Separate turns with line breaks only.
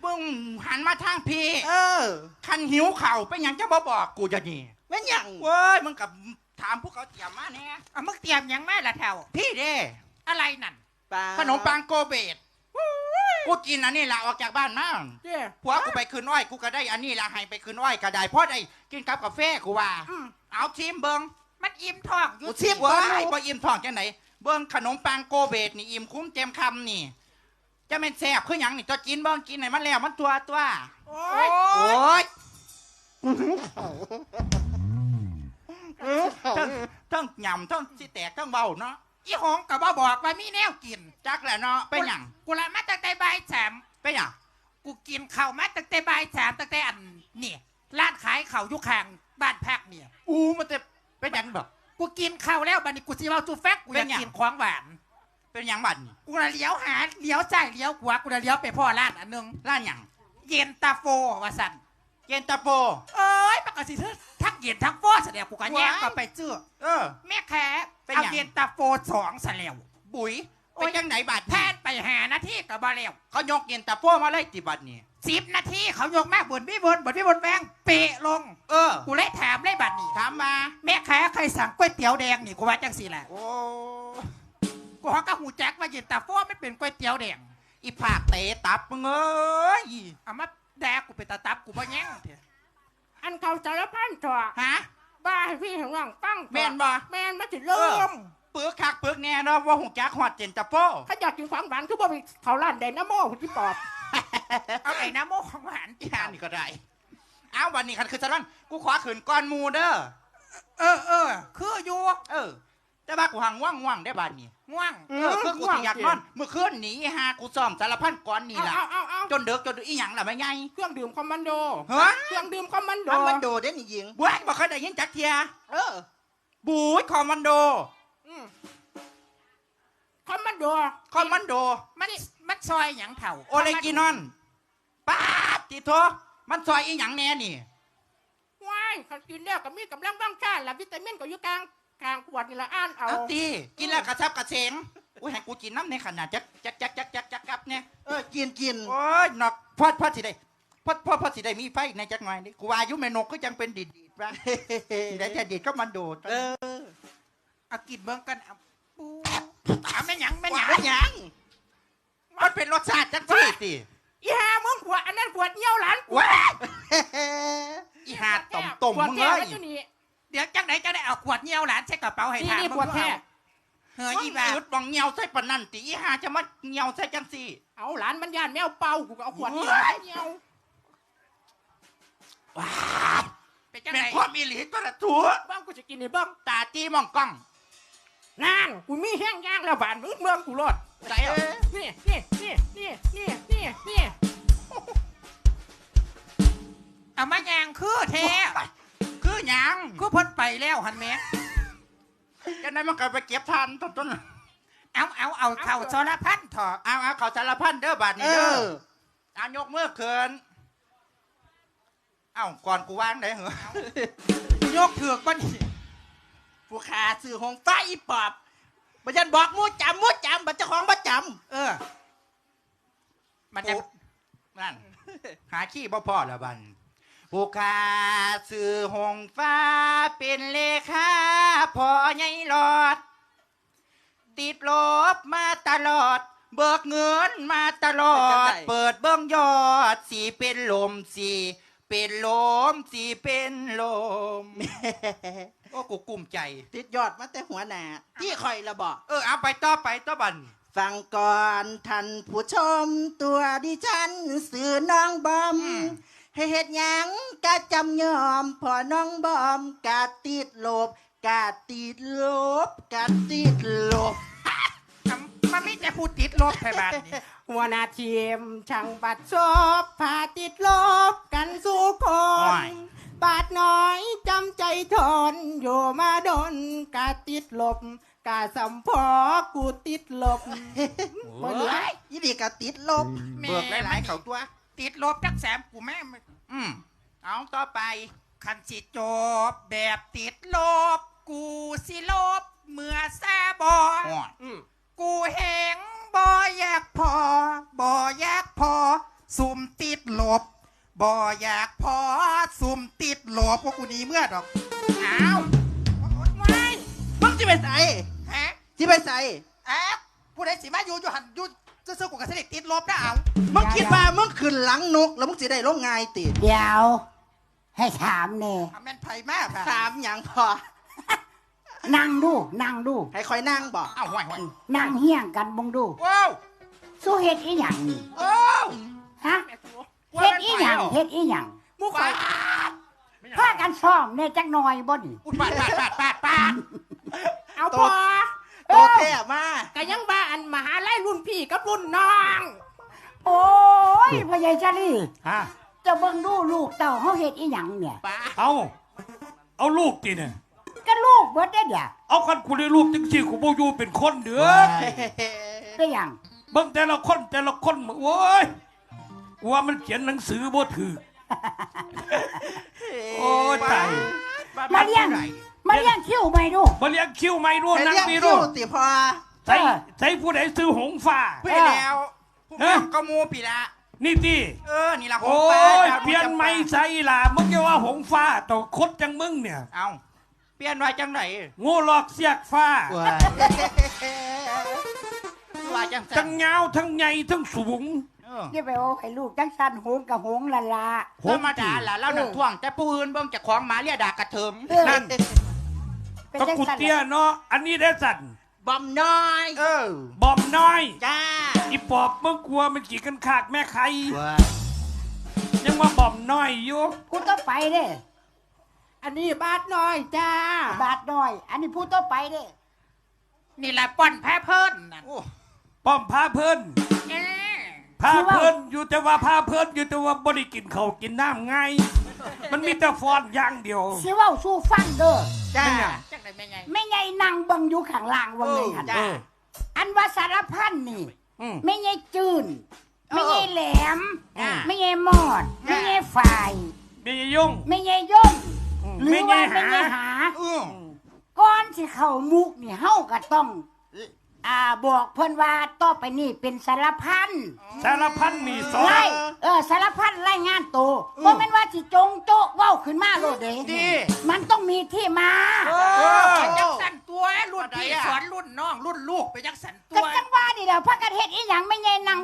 เบิ่งหันมาทางพี่
เออ
คันหิวเข่าวเป็นหยังจะบ่บอกกูจะนี่
แม่นหยัง
เว้ยมึงกับถามพวกเขาเตรียมมาแน่
เอามึงเตรียมหยังมาละเท่า
พี่เด้
อะไรนั่น
ปลา
ขนมปังโกเบตกูกินอันนี้ละออกจากบ้านมา
เจ้
ผัวกูไปคืนอ้อยกูก็ได้อันนี้ละให้ไปคืนอ้อยก็ได้เพราะได้กินกับกาแฟกูว่า
อืม
เอาชิมเบิง
มันอิ่มท้องอยู่
กูชิมเว้ยบ่อิ่มท้องจังไหนเบิงขนมปังโกเบตนี่อิ่มคุ้มเต็มคำนี่ จะเป็นแซ่บคือหยังนี่ตัวกินเบิงกินไหนมันแล้วมันตัวตัว
โอ้
โอ้
ย
ยทั้งทั้งยำทั้งสิแตกทั้งเบาเนาะ
อีหงก็บ่บอกว่ามีแนวกิน
จักแหละเนาะเป็นหยัง
กูละมาตั้งแต่บ่ายสาม
เป็นหยัง
กูกินข้าวมาตั้งแต่บ่ายสามตั้งแต่อันนี่ร้านขายข้าวอยุคางบ้านพักเนี่ย
อู้มันจะเป็นหยังแบบ
กูกินข้าวแล้วบัดนี้กูสิเอาจูแฟกกูอยาก
เป็นหยัง
กินของหวาน
เป็นหยังบัดนี่
กูละเลี้ยวหาเลี้ยวซ้ายเลี้ยวขวากูละเลี้ยวไปพ่อร้านอันหนึง
ร้านหยัง
เย็นตาโฟว่าสั่น
เย็นตาโฟ
เอ้ยปกติเธอทั้งเย็นทั้งโฟแสดงกูก็แย่ง
ว้าย
ก็ไปเจื้อ
เออ
แม่แค่
เป็น
เอา
หยัง
เย็นตาโฟสองแสแล้ว
บุ๋ย
โอ้
เป็น
ย
ยังไหนบัด
แพ
นี่
นไปหานาทีก็บ่แล้ว
เขายกเย็นตาโฟมาเลยติบัดนี่
สิบนาทีเขายกแม่บนพี่บนบนพี่บนแวงเปะลง
เออ
กูเลยถามเลยบัดนี้
ถามมา
แม่ค้าใครสั่งก๋วยเตี๋ยวแดงนี่กูว่าจังสิแหละ
โอ้
กูฮอกก็หูแจ็คว่าเย็นตาโฟไม่เป็นก๋วยเตี๋ยวแดง
อีผากเตะตับมึงเอ้ย
เอามาแดกกูไปตาตับกูบ่แย่งเถอะ
อันเขาสารพันตัว
ฮะ
บ้าให้พี่ของน้องฟังตัว
แม่นบ่
แม่นมาถึงเริ่ม
ปึกคักปึกแน่เนาะว่าหงจักหอดเย็นตาโฟ
ถ้าอยากกินของหวานคือบ่มีเขาล้านแดงน้ำโม่คุณที่ปอบ
เอาไอ้น้ำโมกของหวาน
อีหานี่ก็ได้ เอาวันนี้คันคือสลันกูขอขืนก้อนหมูเด้อ
เออเออคืออยู่
เออ แต่ว่ากูหังว่างว่างๆได้บาดนี้
ง่วง
เออคือกูสิอยากนอนเมื่อคืนหนีหากูซ้อมสารพันก่อนนี่
เอา
ล่ะ
เอาเอาเอา
จนเด็กจนดึกอีหยังล่ะไม่ไง
เครื่องดื่มคอมมานโด
เฮ้ย
เครื่องดื่มคอมมานโด
อันมันโดดได้นี่หญิง
บุ้ยบ่เคยได้ยินจักเทีย
เออ
บูยคอมมานโด
อืมคอมมานโด
คอมมานโด
มันมันซอยหยังเถ่า
โอเลกินอนป้าดติโทมันซอยอีหยังแน่นี่
ว้ายเขากินแล้วก็มีกำลังบ้างชาติละวิตามินก็อยู่กลาง กลางขวดนี่ละอ่านเอา
เอาตีกินแล้วกระซับกระเฉงอุ้ยให้กูกินน้ำในขนาดจักจักจักจักจักจักกับเนี่ย
เออกินกิน
โอ้ยนอกพอดพอดสิได้พอดพอดพอดสิได้มีไฟในจักหน่อยนี่กูว่าอายุแม่นกก็ยังเป็นดีดดีดๆว่าสิได้จะดีดก็มันโดด
เออ
เอากินเบิ่งกันเอาปูเอาแม่หยังแม่หยัง
เป็นหยังมันเป็นรสชาติจังซี่สิ
อีห่ามึงขวดอันนั้นขวดเยี่ยวหลานกู
ว้าอีหาต่มต่ม
ขวด
มึง
แก้
เล
วยมันอยู่นี่
เดี๋ยวจังไหนจะได้เอาขวดเงี้ยวหลานใช้กระเป๋าให้
นี่
ทาน
นี่
มึง
ขวดแท้
เฮ้ย
มึ
อี
ง
บ้า
อึดบังเงียวใส่ปานนั่นติอีหาจะมาเงียวใส่จังซี่
เอาหลานมันย่านแมวเป่ากูก็เอาขวดนี่
ว้าย
เยี่ยว
ว้า
เป็นจัง
เป็น
ไหน
ความอีหลีตัวละทัว
บ้างกูจะกินนี่เบ้าง
ตาจีมองกล้อง
นั่นกูมีแห้งย่างแล้วบานมึงเมืองกูรอด
ใจเอ้ย
นี่นี่นี่นี่นี่นี่นี่
เอามายางคือแท้
คือหยัง
คือเพ้นไปแล้วหันแม่
จังไดมันก็ไปเก็บทานต้นต้น
เอาเอาเอาเข่าสารพันเถอะ
เอาเอาเขาสารพันเด้อบาด
เอ
นี้เด้อ
อ
เอายกมือเขินเอ้าก่อนกูวางได้เหรอย
กเถือกบ้าน
ผู้ขาซื้อหงฟ้าอีปอบบัยันบอกมูจำมูจำบัดเจ้าของบัจ
เออ มันจะ
นั่นหาขี้บ่พอละบัน ผู้ขาสื่อหงฟ้าเป็นเลขาพอใหญ่หลอด ติดลบมาตลอด เบิกเงินมาตลอด เปิดเบื้องยอดสีเป็นลมสีเป็นลมสีเป็นลมโอ้กูกุ้มใจำ
ติดยอดมาแต่หัวหน้าที่คอยระบอก
เออเอาไปต่อไปต่อบัน
ฟังก่อนท่านผู้ชมตัวดิฉันสื่อน้องบอม ให้เฮ็ดหยังกะจำยอมพอน้องบอมกะติดลบกะติดลบกะติดลบ
มันไม่จะพูดติดลบไปบ้านนี้
หัวหน้าทีมช่างบัดซบพาติดลบกันสู่ค
โอ้ย
นบาดน้อยจำใจทน อยู่มาดนกะติดลบกะสัมพอกูติดลบ
โอ้ย
ยี่ดีกะติดลบ
แม่
เบิกหลายๆเขาตัว
ติดลบจักแสมกูแม่ง
อืมเอาต่อไป
คันสิจบแบบติดลบ กูสิลบ เมื่อแซบอ
อ่อน
อืม
กูแหงบออยากพอบออยากพอซุ่มติดลบบ่อยากพอซุ่มติดลบพวกกูหนีเมื่อดอกอ้าวไม่
มึงจะไปใส่
ฮะ
ที่ไปใส่
แอบผู้ใดสิมาอยู่อยู่หันอยู่ซื้อๆกูกับเสด็จติดลบนะเอา
มึงคิดว่ามึงขึ้นหลังนก แล้วมึงจะได้ลงไงายติ
เดี๋ยว ให้ถามเน่
ทำแม่นไผ่มากค่ะ
สามอย่างพอ
นั่งดูนั่งดู
ให้คอยนั่งบอก
เอ้าห่วยห่วย
นั่งเฮี้ยงกันบงดู
ว้าว
สู้เฮ็ดอีหยังนี่
ว้าว
ฮะเฮ็ดอีหยังเฮ็ดอีหยัง
มูข่อย
พากันซ้อมเนี่ยจักหน่อยบ่นี่
อุดปาดปาดปาดปาดปาด
เอาพอ
โตแท้มา
ก็ยังว่าอันมหาลัยรุ่นพี่กับรุ่นน้อง
โอ้ยพ่อใหญ่ชาลี
ฮะ
เจะเบิ่งดูลูกเต่าเฮาเฮ็ดอีหยังเนี่ย
เอาเอาลูกติเนี่ย
ก็ลูกเบิดได้อเดี๋ยว
เอาคันกูได้ลูกจังสี่กูบ่อยู่เป็นคนเด้อ
ได้หยัง
เบิ่งแต่ละคนแต่ละคนโอ้ยว่ามันเขียนหนังสือบ่ถือโอ้ยตาย
มาเลี้ยงมาเลี้ยงคิ้วไปดู
มาเลี้ยงคิวไม่รู้
ให้
นั่ง
เลี้ยง
นี่
คิ้
รู้
วติพอ
ใส่ใส่ผู้ใดซื้อหงฟ้า
เพื่อแล้ว ผู้
เอ้
เพื่
ย
อนก็มูปีละ
นี่ติ
เออ นี่ละของ
โอ้
ฟ้ายดาว
เปลี่ยนไม่ใส่ล่ะมึงจะว่าหงฟ้าต่อคดจังมึงเนี่ย
เอาเปลี่ยนไว้จังไหน
โง่หลอกเสียกฟ้า
ว้าย
ว่าจัง
ทั้งยาวทั้งใหญ่ทั้งสูง
เออ
อย่าไปโอ้ให้ลูกจังสันโหงกับโหงละละ
โห
ธรรมดาล่ะเล่าหนังท่วง แต่ผู้อื่นเบิ่งจากของหมาเรียดากระเถิม
เออ
นั่น
เป็น
ก็
จัง
กุ
สัน
เตี้ยเนาะอันนี้ได้สั่น
บอมน้อย
เออ
บอมน้อย
จ้า
อีปอบมึงกลัวมันกี่กันขากแม่ใคร
ว้าย
ยังมาบอมน้อยอยู่
กูต้องไปเด้
อันนี้บาทน้อยจ้า
บาทน้อย อันนี้พูดต้องไปเด้
นี่แหละป้อนแพ้เพิ่นนั่น
โอ้
ป้อมพาเพิ่น
เอ้ย
พาเพิ่นอยู่แต่ว่าพาเพิ่นอยู่แต่ว่าบ่ได้กินข้าวกินน้ำไง มันมีแต่ฟอนอย่างเดียว
สิเว้าสู้ฟังเด้อ
จ้า
จังไดแม่ไง
ไม่ไงนั่งเบิ่งอยู่ข้างล่างว่าไงหั่น
จ้า
เออ
อันว่าสารพันนี่
อืม
ไม่ไงจืนไม่ไงแหลม
อ่า
ไม่ไงมอด ไม่ไงฝ่าย
มียุ่ง
ไม่ไงย่ง
อืม
หรือ
ไม่ไง
ว่าไม่
หา
ไงหา
เออ
ก่อนสิเข้ามุกนี่เฮาก็ต้อง อ่าบอกเพิ่นว่าต่อไปนี่เป็นสารพัน
สารพันมีสอง
ไล่เออสารพันรายงานตัวบ่แม่นว่าสิจงโจ๊ะเว้าขึ้นมาโลดเด้
ดี
มันต้องมีที่มา
เอ
เอ
อ
อจังสันตัวรุ่นพี่
อะไรอะ
สอนรุ่นน้องรุ่นลูกไปจังสันตั
ก็
ว
จังว่านี่แหละพักกันเฮ็ดอีหยังไม่ไงนั่ง